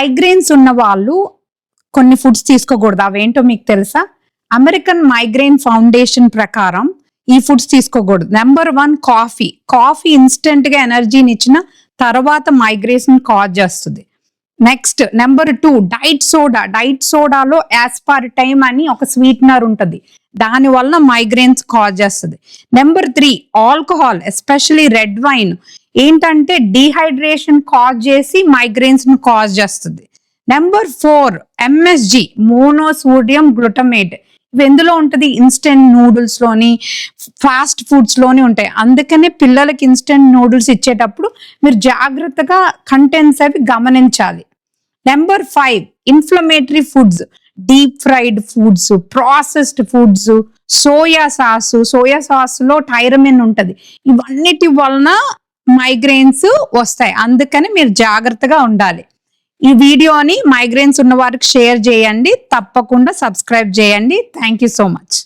Migrants ఉన్న వాళ్ళు కొన్ని ఫుడ్స్ తీసుకోకూడదు. అవేంటో మీకు తెలుసా? అమెరికన్ మైగ్రేన్ ఫౌండేషన్ ప్రకారం ఈ ఫుడ్స్ తీసుకోకూడదు. నెంబర్ వన్ కాఫీ కాఫీ ఇన్స్టెంట్గా ఎనర్జీని ఇచ్చిన తర్వాత మైగ్రేషన్ కాజ్ చేస్తుంది. Next number two diet soda diet సోడాలో యాస్పారిటైమ్ అని ఒక స్వీట్నర్ ఉంటుంది. దాని వలన మైగ్రేన్స్ కాజ్ చేస్తుంది. Number three alcohol especially red wine ఏంటంటే డీహైడ్రేషన్ కాజ్ చేసి మైగ్రేన్స్ను కాజ్ చేస్తుంది. Number four MSG monosodium glutamate ఇవి ఎందులో ఉంటుంది? ఇన్స్టెంట్ నూడిల్స్లోని ఫాస్ట్ ఫుడ్స్లోని ఉంటాయి. అందుకనే పిల్లలకి ఇన్స్టెంట్ నూడిల్స్ ఇచ్చేటప్పుడు మీరు జాగ్రత్తగా కంటెంట్స్ అవి గమనించాలి. Number five inflammatory foods deep fried foods processed foods soya sauce soya సాస్లో tyramine ఉంటుంది. ఇవన్నిటి వలన మైగ్రెయిన్స్ వస్తాయి. అందుకని మీరు జాగ్రత్తగా ఉండాలి. ఈ వీడియోని మైగ్రెయిన్స్ ఉన్న వారికి షేర్ చేయండి. తప్పకుండా సబ్స్క్రైబ్ చేయండి. Thank you so much